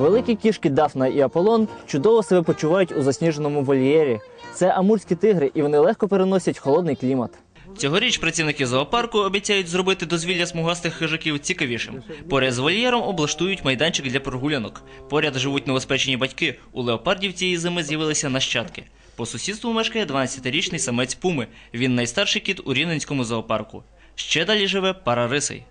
Великі кішки Дафна і Аполлон чудово себе почувають у засніженому вольєрі. Це амурські тигри, і вони легко переносять холодний клімат. Цьогоріч працівники зоопарку обіцяють зробити дозвілля смугастих хижаків цікавішим. Поряд з вольєром облаштують майданчик для прогулянок. Поряд живуть новоспечені батьки. У леопардів цієї зими з'явилися нащадки. По сусідству мешкає 12-річний самець пуми. Він найстарший кіт у Рівненському зоопарку. Ще далі живе пара рисей.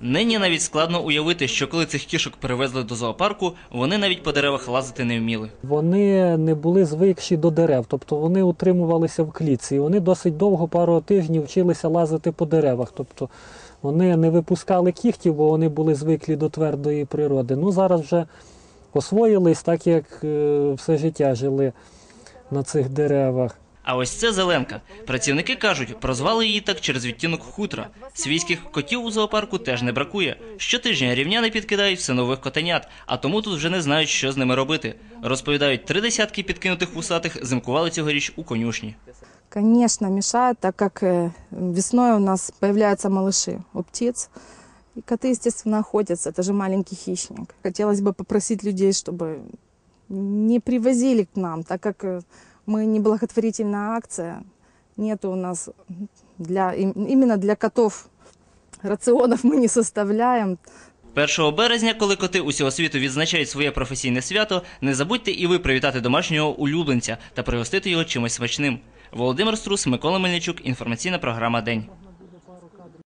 Нині навіть складно уявити, що коли цих кішок перевезли до зоопарку, вони навіть по деревах лазити не вміли. Вони не були звикші до дерев, тобто вони утримувалися в клітці. І вони досить довго, пару тижнів вчилися лазити по деревах. Тобто вони не випускали кігтів, бо вони були звиклі до твердої природи. Ну зараз вже освоїлись, так як е, все життя жили на цих деревах. А ось це Зеленка. Працівники кажуть, прозвали її так через відтінок хутра. Свійських котів у зоопарку теж не бракує. Щотижня рівняни підкидають все нових котенят, а тому тут вже не знають, що з ними робити. Розповідають, три десятки підкинутих вусатих зимкували цьогоріч у конюшні. Конечно, мешает, так как э, весной у нас появляются малыши у птиц. И коты, естественно, охотятся. Это же маленький хищник. Хотелось бы попросить людей, чтобы не привозили к нам, так как э, мы не благотворительная акция. Нет у нас для, им- именно для котов рационов мы не составляем. 1 березня, коли коти усього світу відзначають своє професійне свято, не забудьте і ви привітати домашнього улюбленця та пригостити його чимось смачним. Володимир Струс, Микола Мельничук, інформаційна програма День.